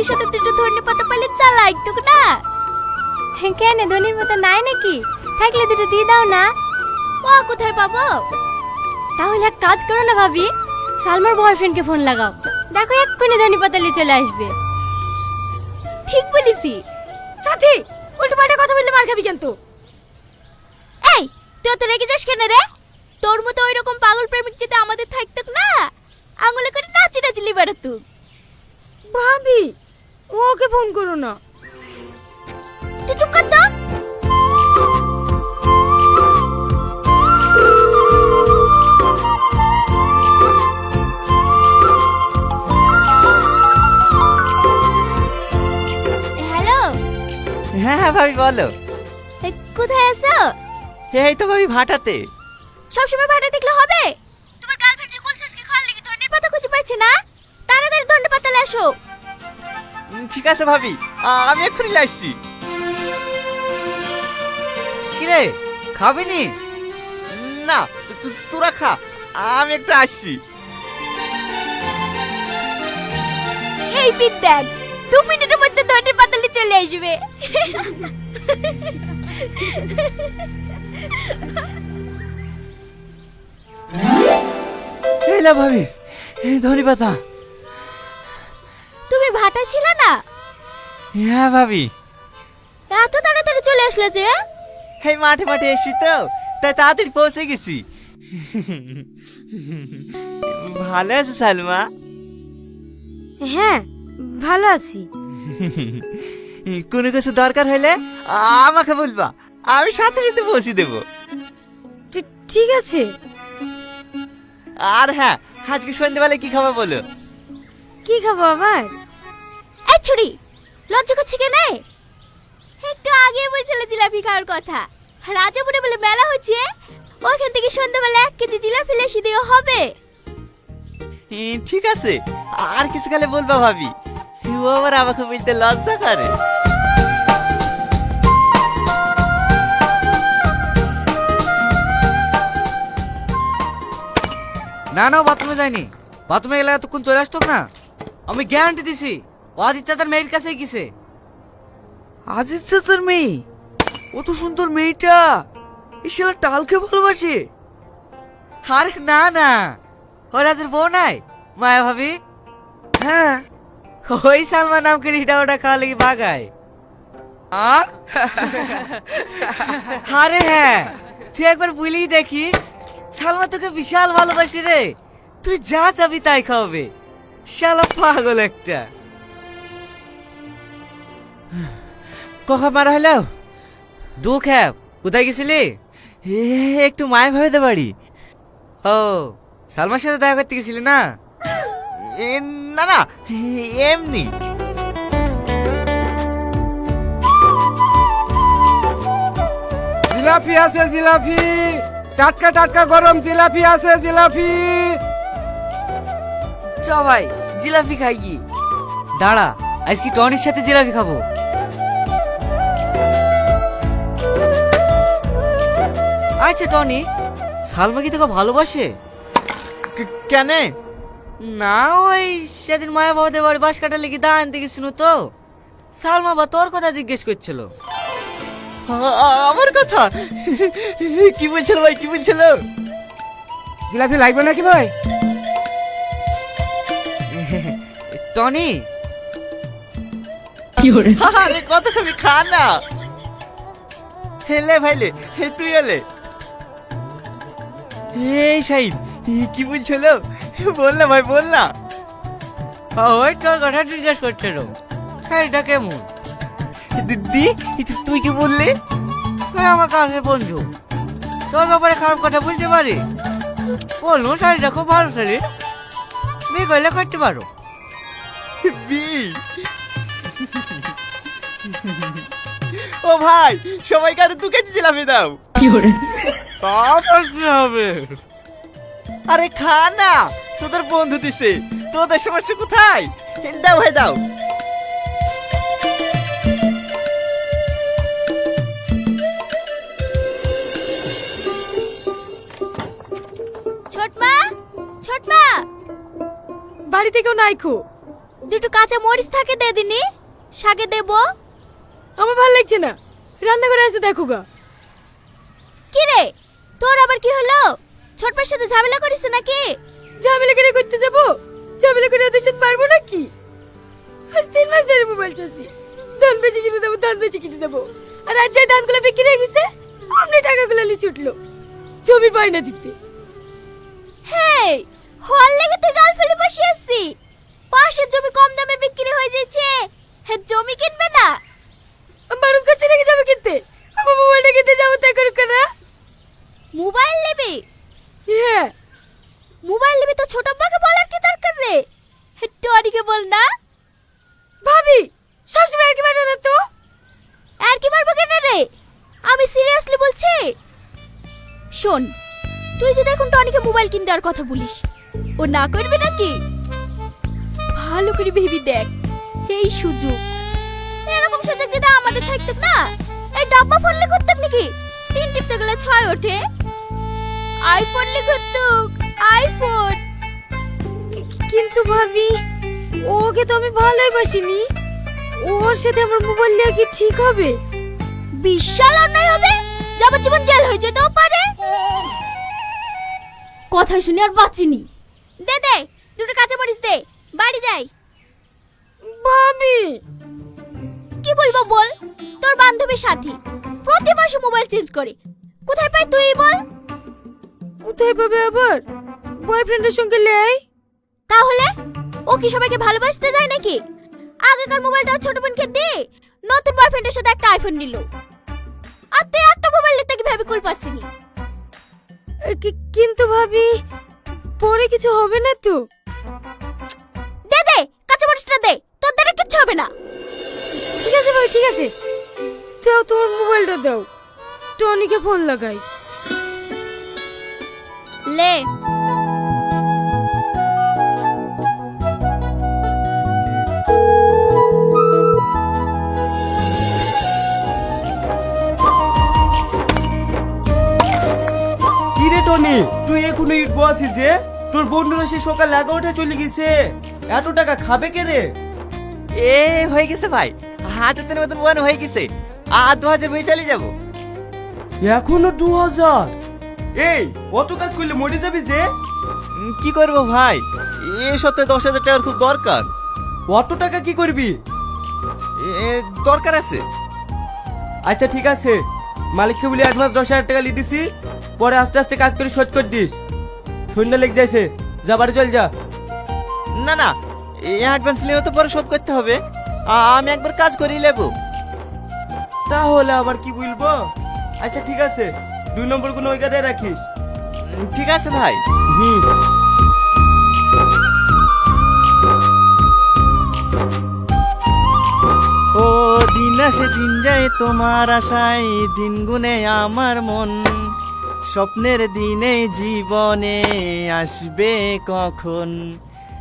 মুরগির সাথে দুটো ধনে পাতা পালে চালাই তো না? কেন? ধনির পাতা নাই নাকি? থাকলে দুটো দিয়ে দাও না। ও কোথায় পাবো? তাহলে এক কাজ করো না ভাবি। সালমার বয়ফ্রেন্ডকে ফোন লাগাও। দেখো, এক্ষুনি ধনি পাতা নিয়ে চলে আসবে। ঠিক বলেছি। সাথী উল্টো পাল্টা কথা বললে মার খাবি কিন্তু। এই, তুই তো রেগে যাস কেন রে? তোর মতো ওই রকম পাগল প্রেমিক যদি আমাদের থাকতো না, আঙুলে করে নাচি নাচলি বেড়াতো ভাবি ওকে ফোন করো না। তুই চুপ কর তো। হ্যালো? হ্যাঁ হ্যাঁ ভাবি বলো। কোথায় আছো? এই তো ভাবি ভাটাতে। সবসময় ভাটা দেখলে হবে? তোমার গার্লফ্রেন্ড যে কুলসেসকে খাওয়ার লেগে ধনের পাতা খুঁজে পাচ্ছে না? তাড়াতাড়ি ধনের পাতা আসো। ঠিক আছে ভাবি। আমি এক্ষুনি আসছি। কিরে খাবি নি না তোরা খা। আমি একটু আসছি। এই দেখ দু মিনিটের মধ্যে ধনের পাতালে চলে আসবে। এই না ভাবি এই ধরি পাতা ভাটা ছিল না? হ্যাঁ ভাবি। এত তাড়াতাড়ি চলে আসলে যে এই মাঠে মাঠে এসছি তো তাই তাড়াতাড়ি পৌঁছে গেছি। ভালো আছে সালমা? হ্যাঁ ভালো আছি। কোনো কিছু দরকার হলে আমাকে বলবা আমি সাথে সাথে পৌঁছে দেবো। ঠিক আছে। আর হ্যাঁ আজকে সন্ধ্যেবেলায় কি খাব বলো? কি খাব আবার? ছুরি লজ্জা করছে কেন? একটু আগে বলছিল জিলাপি খাওয়ার কথা। রাজাপুরে বলে মেলা হচ্ছে। ওইখান থেকে সন্ধ্যাবেলা এক কেজি জিলাপি লেসি দিয়ে হবে। ঠিক আছে। আর কিছু কালে বলব ভাবি। ও আবার আমাকে বলতে লজ্জা করে। না না বাথরুমে যায়নি বাথরুমে গেলে এতক্ষণ চলে আসতো না। আমি গ্যারান্টি দিছি। আজিজ চাচার মেয়ের কাছেই গেছে। আজিজ চাচার মেয়ে? কত সুন্দর মেয়েটা? এই শালা টালকে ভালোবাসে। আরে না না। ও রাজের বউ নাই মায়া ভাবি? হ্যাঁ। ওই সালমান নাম করে হিটা ওটা খাওয়া লেগে বাগায়। আ আরে হ্যাঁ তুই একবার বুঝলেই দেখিস সালমা তোকে বিশাল ভালোবাসি রে। তুই যা চাবি তাই খাওয়াবে। শালা পাগল একটা। কখন মারা হলো? দু খ্যাপ। কোথায় গেছিলি? এ, একটু মায় ভাবে দে বাড়ি ও সালমার সাথে দেখা করতে গেছিলি না? এ, না না এমনি। জিলাপি আছে জিলাপি। টাটকা টাটকা গরম জিলাপি আছে জিলাপি। চ ভাই জিলাপি খাই কি? দাঁড়া আজকে টনির সাথে জিলাপি খাব। আচ্ছা টনি সালমা কি তোকে ভালোবাসে? কে- কেন? না ওই সেদিন মায়া বাবাদের বাড়ি বাস কাটা লেগে দা আনতে গেছিল তো। সালমা বা তোর কথা জিজ্ঞেস করছিল। আমার কথা? কি বলছিল ভাই কি বলছিল? জিলাপি লাগবে নাকি ভাই? টনি। আরে কত খাবি খা না হেলে ভাইলে হে তুই এলে। এই শাহিদ কি বলছিল? বল না ভাই বল না। ওই তোর কথা জিজ্ঞেস করছিল। সেইটা কেমন? দিদি তুই কি বললি? তুই আমার কাছে বন্ধু। তোর ব্যাপারে খারাপ কথা বলতে পারি? বলুন শাড়িটা খুব ভালো শাড়ি বিয়ে করলে করতে পারো। ও ভাই সবাইকে আরও দু কেজি জিলাপি দাও। তারপর কি হবে? আরে খা না তোদের বন্ধু দিছে। তোদের সমস্যা কোথায়? দাও ভাই দাও। ছোটমা ছোটমা। বাড়িতে কেউ নাই খো। দুটো কাঁচা মরিচ থাকে দে দিনি শাকে দেবো। আমার ভালো লাগছে না। রান্না করে এসে দেখো গা। কি রে? তোর আবার কি হলো? ছোটপার সাথে ঝামেলা করিস নাকি? ঝামেলা করে করতে যাব? ঝামেলা করে ওদের সাথে পারব নাকি? আজ তিন মাস ধরে মোবাইল চাচ্ছি ধান বেচে কিনে দেবো ধান বেচে কিনে দেবো। আর আজ যে ধানগুলো বিক্রি হয়ে গেছে অমনি টাকাগুলো লি ছুটলো জমি পাই না দিতে। হেই হল লেগে তুই গাল ফেলে বসে আসছি পাশের জমি কম দামে বিক্রি হয়ে যাচ্ছে। হে জমি কিনবে না? মানুষ কাছে রেখে যাবে কিনতে। আমার মোবাইলটা কিনতে যাব তাই করুক না মোবাইল নেবে? হ্যাঁ। মোবাইল নেবে তো ছোট আব্বাকে বলার কি দরকার রে? টনিকে বল না। ভাবি সবসময় আর কি বাড়ো না তো। আর কি মারবো কেন রে? আমি সিরিয়াসলি বলছি। শোন তুই যদি এখন টনিকে মোবাইল কিনে দেওয়ার কথা বলিস ও না করবে নাকি? ভালো করে ভেবি দেখ এই সুযোগ। এরকম সুযোগ যদি আমাদের থাকতো না এই ডাব্বা ফোনলে করতাম নাকি? তিন টিপতে গেলে ছয় ওঠে। আইফোন লে করতুক আইফোন কিন্তু ভাবি, ওকে তো আমি ভালোই বাসিনি ওর সাথে আমার মোবাইল নিয়ে কি ঠিক হবে? বিশাল অন্যায় হবে। যাবজ্জীবন জেল হয়ে যেতেও পারে। কথা শুনে আর বাঁচিনি। দে দে, দুটো কাঁচা মরিচ দে, বাড়ি যাই। ভাবি! কি বলব বল? তোর বান্ধবীর সাথী। প্রতি মাসে মোবাইল চেঞ্জ করে। কোথায় পাই তুই বল? কোথায় পাবে আবার? বয়ফ্রেন্ডের সঙ্গে লেই তাহলে? ও কি সবাইকে ভালোবাসতে যায় নাকি? আগেকার মোবাইলটা ছোট বোনকে দে নতুন বয়ফ্রেন্ডের সাথে একটা আইফোন নিল। আর তুই একটা মোবাইল নিতে কি ভেবে কুল পাচ্ছিনি কিন্তু ভাবি পরে কিছু হবে না তো। দে দে কাঁচা মরিচটা দে তোর দ্বারা কিচ্ছু হবে না। ঠিক আছে ভাই ঠিক আছে। দাও তোমার মোবাইলটা দাও। টনিকে ফোন লাগাই। লে। কি রে টনি? তুই এখনও ইট বসিস যে? তোর বন্ধুরা সে সকাল এগারোটায় চলে গেছে। এত টাকা খাবে কে রে? এ হয়ে গেছে ভাই। হাজার মতন ওয়ান হয়ে গেছে। আর দু হাজার বই চলে যাব। এখনও দু হাজার এই অত কাজ করলে মরে যাবি যে? কি করব ভাই? এই সপ্তাহে দশ হাজার টাকার খুব দরকার। অত টাকা কি করবি? এ দরকার আছে। আচ্ছা ঠিক আছে। মালিককে বলে অ্যাডভান্স দশ হাজার টাকা লিয়ে দিছি পরে আস্তে আস্তে কাজ করে শোধ করে দিস। সন্ধ্যা লেগে যাইছে। যা বাড়ি চল যা। না না এই অ্যাডভান্স নিয়েও তো পরে শোধ করতে হবে। আমি একবার কাজ করেই নেব তাহলে আবার কি বলব? আচ্ছা ঠিক আছে। দুই নম্বর কোনো ওইখানে রাখিস। ঠিক আছে ভাই। হুম। ও দিন আসে দিন যায় তোমার আশায় দিন গুনে আমার মন। স্বপ্নের দিনে জীবনে আসবে কখন?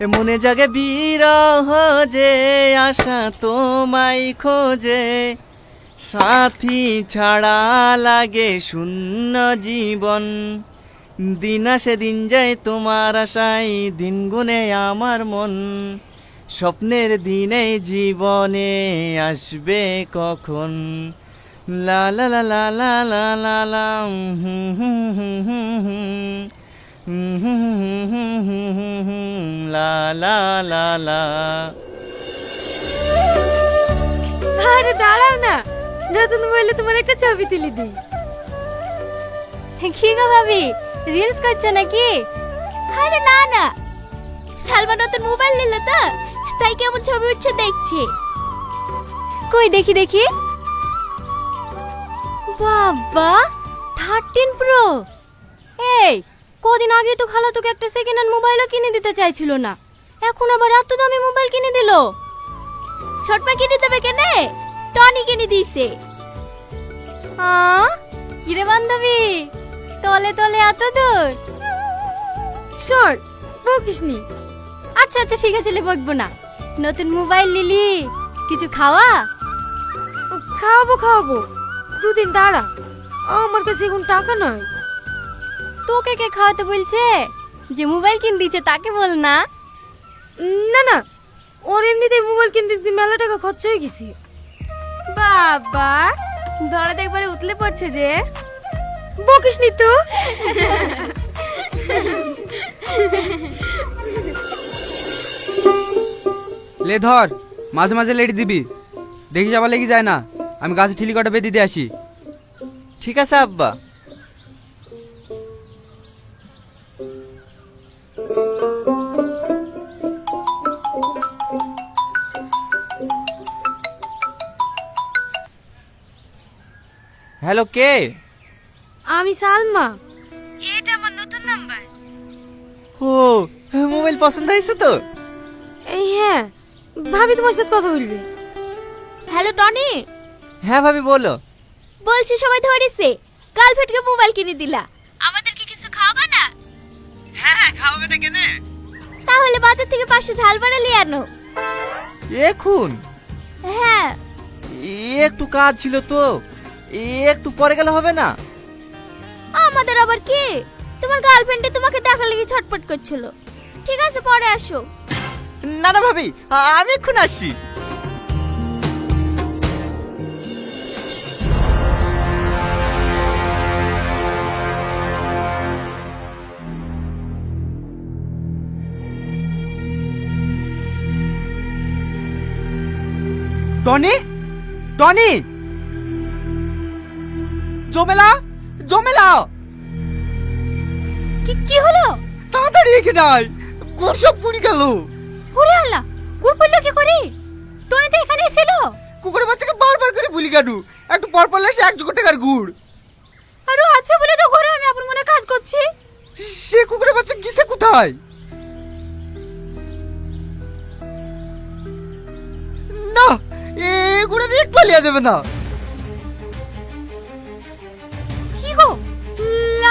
এ মনে জাগে বিরহ যে আশা তোমায় খোঁজে। সাথী ছাড়া লাগে শূন্য জীবন। দিন আসে দিন যায় তোমার আশায়, দিন গুনে আমার মন। স্বপ্নের দিনে জীবনে আসবে কখন? লা লা লা লা লা লা লা লা। লা লা লা লা। আরে দাঁড়াও না। নতুন মোবাইলে তোমার একটা ছবি তুলে দিই। কি গো ভাবি রিলস করছ নাকি? আরে না না। সালমা নতুন মোবাইল নিল তো, তাই কেমন ছবি উঠছে দেখছে। কই, দেখি দেখি। বাবা থার্টিন প্রো এই, কদিন আগে তো খালা তোকে একটা সেকেন্ড হ্যান্ড মোবাইলও কিনে দিতে চাইছিল না। এখন আবার এত দামি মোবাইল কিনে দিল। ছোটমা কিনে দেবে কেনে? টনি কিনে দিছে। কিরে বান্ধবী তলে তলে এত দূর? শোন বকিসনি। আচ্ছা আচ্ছা ঠিক আছে লে বকবো না। নতুন মোবাইল নিলি কিছু খাওয়া? খাওয়াবো খাওয়াবো। দুদিন দাঁড়া আমার কাছে এখন টাকা নয় তোকে কে খাওয়াতে বলছে? যে মোবাইল কিন দিচ্ছে তাকে বল না। না না ওর এমনিতে মোবাইল কিনতে মেলা টাকা খরচ হয়ে গেছে। বাবা দরাদ একবারে উতলে পড়ছে যে। বকিস নি তো। লে ধর, মাঝে মাঝে লেট দিবি। দেখিস আবার লেগে যায় না। আমি গাছে ঠিলি কটা বেঁধে দিয়ে আসি। ঠিক আছে, আব্বা। হ্যালো কে? আমি সালমা। এটা আমার নতুন নাম্বার। ও মোবাইল পছন্দ হয়েছে তো? এই হ্যাঁ ভাবি তোমার সাথে কথা বলবে। হ্যালো টনি? হ্যাঁ ভাবি বলো। বলছি সবাই ধরেছে গার্লফ্রেন্ডকে মোবাইল কিনে দিলা। আমাদের কি কিছু খাওয়াবে না? হ্যাঁ হ্যাঁ খাওয়াবে না কেনে? তাহলে বাজার থেকে পাশে ঝাল বাড়া নিয়ে আনো। এখন? হ্যাঁ। একটু কাজ ছিল তো। একটু পরে গেলে হবে না? আমাদের আবার কি? তোমার গার্লফ্রেন্ডে তোমাকে দেখা লেগে ছটপট করছিল। ঠিক আছে পরে আসো। না না ভাবি আমি এখন আসছি। টনি? টনি? জমেলা জমেলা। কি কি হলো? তাড়াতাড়ি এখানে আয়। গোর সব পুড়ি গেল। ওরে আল্লাহ গুড় পড়ল কি করে? টনি তো এখানে ছিল কুকুরের বাচ্চাকে বারবার করে ভুলি কেন একটু পর পর লাগছে এক জোগাড় টাকার গুড়। আরও আছে বলে তো ঘরে আমি আপনার মনে কাজ করছি। সে কুকুরের বাচ্চা কিসে কোথায়? না এগুলো নিয়ে পালিয়ে যাবে না।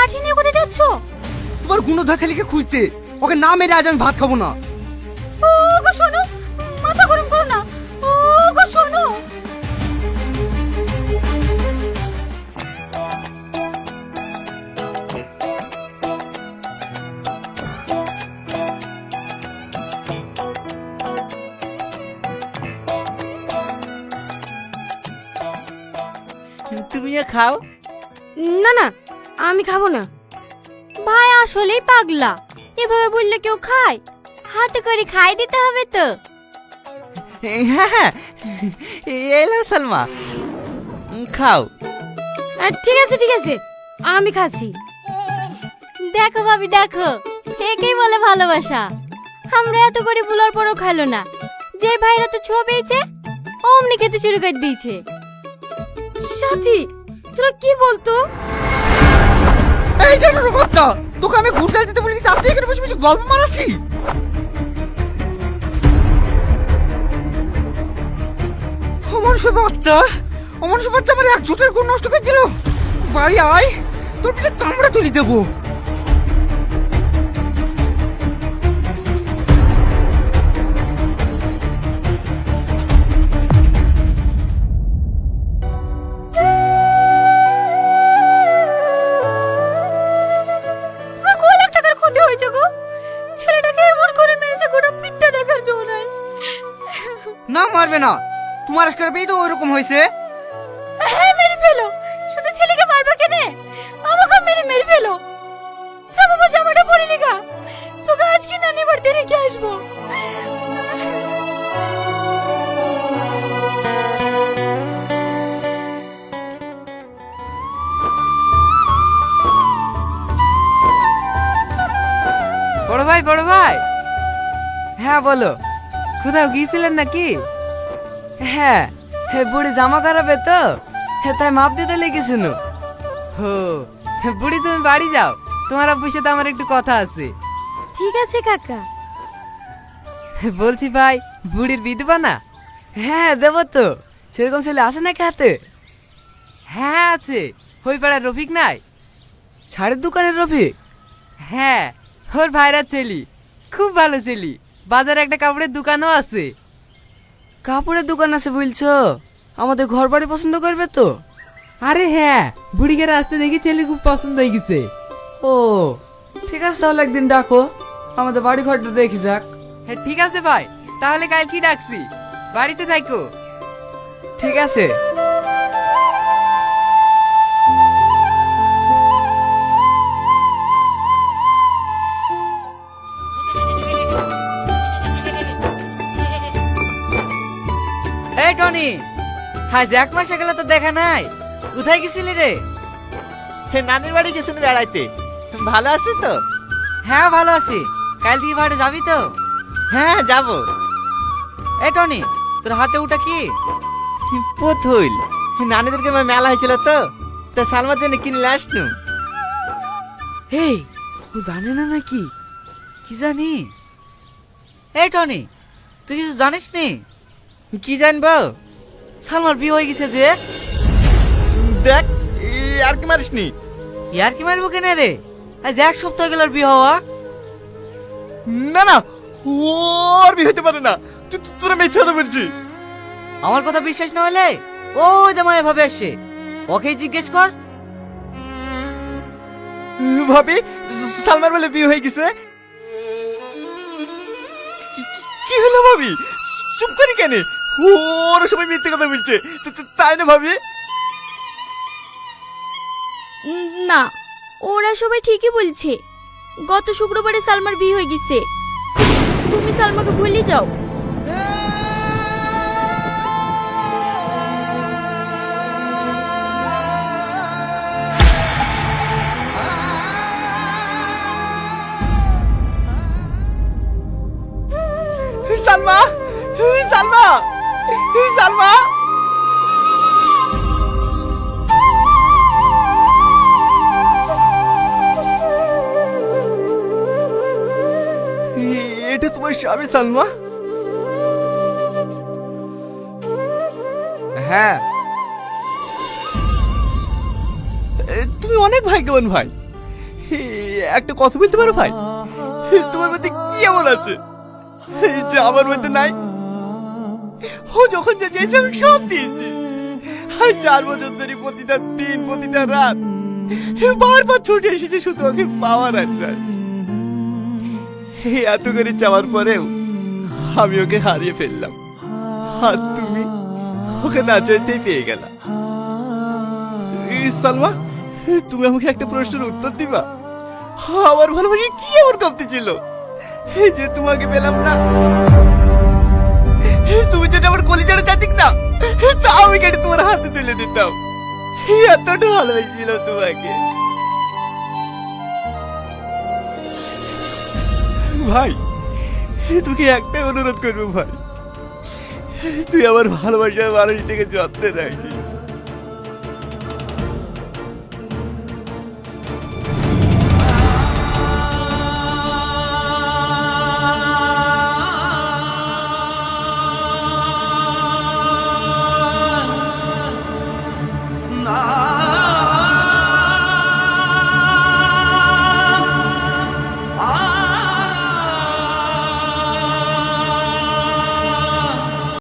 লাঠি নিয়ে কোথায় যাচ্ছ? তোমার গুণধর ছেলেকে খুঁজতে। ওকে না মেরে আজ আমি ভাত খাব না। ও গো শোনো মাথা গরম করো না। ও গো শোনো। তুমিও খাও। না না আমি খাব না। ভাই আসলেই পাগলা। এভাবে বললে কেউ খায়? হাতে করে খাই দিতে হবে তো। হ্যাঁ হ্যাঁ এলো সালমা। খাও। আর ঠিক আছে ঠিক আছে। আমি খাচ্ছি। দেখো ভাবি দেখো। একেই বলে ভালোবাসা। আমরা এত করে বুলার পরও খাইলো না। যে ভাইরা তো ছো পেয়েছে অমনি খেতে শুরু করে দিয়েছে। সাথী তোরা কি বলতো? এই যে বাচ্চা তোকে আমি ঘুরতে দিতে বলি সাথে এখানে বসে বসে গল্প মারাছি অমন সে বাচ্চা অমন সে বাচ্চা আমার এক জোটের গুণ নষ্ট করে দিল। বাড়ি আয়, তোর পিঠে চামড়া তুলি দেবো। তোমার আজকের তো ওইরকম হয়েছে। হ্যাঁ মেরে ফেলো। শুধু ছেলেকে মারবা কেনে? আমাকে মেরে মেরে ফেলো। সব আমার জামাটা পরে নিগা তোকে আজকে নানি বাড়িতে রেখে আসব। বড় ভাই বড় ভাই। হ্যাঁ বলো। কোথাও গিয়েছিলেন নাকি? হ্যাঁ হে বুড়ি জামা খারাপে তো? হ্যাঁ তাই মাপ দিতে লেগেছিল হো হ্যাঁ, বুড়ি তুমি বাড়ি যাও তোমার আব্বুর সাথে আমার একটু কথা আছে। ঠিক আছে কাকা। বলছি ভাই বুড়ির বিধবা না? হ্যাঁ দেব তো। সেরকম ছেলে আসে নাকি হাতে? হ্যাঁ আছে। ওই পাড়ার রফিক নাই? শাড়ির দোকানের রফিক? হ্যাঁ ওর ভাইরা ছেলি। খুব ভালো ছেলি। বাজারে একটা কাপড়ের দোকানও আছে। কাপড়ের দোকান আছে বলছো? আমাদের ঘর বাড়ি পছন্দ করবে তো? আরে হ্যাঁ বুড়িকে রাস্তা দেখি ছেলে খুব পছন্দ হয়ে গেছে। ও ঠিক আছে তাহলে একদিন ডাকো আমাদের বাড়ি ঘরটা দেখি যাক। হ্যাঁ ঠিক আছে ভাই তাহলে কাল কি ডাকছি? বাড়িতে থাকো ঠিক আছে। টনি আজ এক মাস গেল তো দেখা নাই। কোথায় গেছিলি রে? নানির বাড়ি গেছেন বেড়াইতে। ভালো আছে তো? হ্যাঁ ভালো আছি। কাল দিয়ে বাড়ি যাবি তো? হ্যাঁ যাব। এই টনি তোর হাতে ওটা কি? পুতুল? নানিদেরকে আমার মেলা হয়েছিল তো। তা সালমার জন্য কিনলে আসনু। এই ও জানে না নাকি? কি জানি? এই টনি তুই কিছু জানিস নি কি জানব? সালমার বিয়ে হয়ে গেছে যে। দেখ আর কি মারিস নি ইয়ার কি মারবো কেন রে? আজ এক সপ্তাহ গেল বিয়ে হওয়া। না না ওর বিয়ে হতে পারে না। তুই তোরা মিথ্যে কথা বলছিস আমার কথা বিশ্বাস না হলে ও জামাই এভাবে আসছে। ওকে জিজ্ঞেস কর। ভাবি সালমার বলে বিয়ে হয়ে গেছে। কি হলো ভাবি? চুপ করি কেন? ওরা সবাই মিথ্যে কথা বলছে। তাই না ভাবি? না, ওরা সবাই ঠিকই বলছে। গত শুক্রবারে সালমার বিয়ে হয়ে গেছে। তুমি সালমাকে ভুলে যাও। তোমার সালমা। হ্যাঁ। তুমি অনেক ভাগ্যবান ভাই। একটা কথা বলতে পারো ভাই? তোমার মধ্যে কি এমন আছে? যে আমার মধ্যে নাই? ও যখন যে আমি সব দিয়েছি। আর চার বছর ধরে প্রতিটা দিন প্রতিটা রাত বারবার ছুটে এসেছে শুধু ওকে পাওয়ার আশায়। এই এত করে চাওয়ার পরেও আমি ওকে হারিয়ে ফেললাম। আর তুমি ওকে না চাইতেই পেয়ে এই সালমা, তুমি আমাকে একটা প্রশ্নের উত্তর দিবা? আমার ভালোবাসা কি আমার কমতি ছিল? যে তোমাকে পেলাম না। তুমি যদি আমার কলিজাটা চাতিক না তা আমি কেটে তোমার হাতে তুলে দিতাম। এতটা ভালোবেসেছিল তোমাকে। ভাই তোকে একটাই অনুরোধ করব ভাই তুই আমার ভালোবাসার মানুষটাকে যত্নে রাখি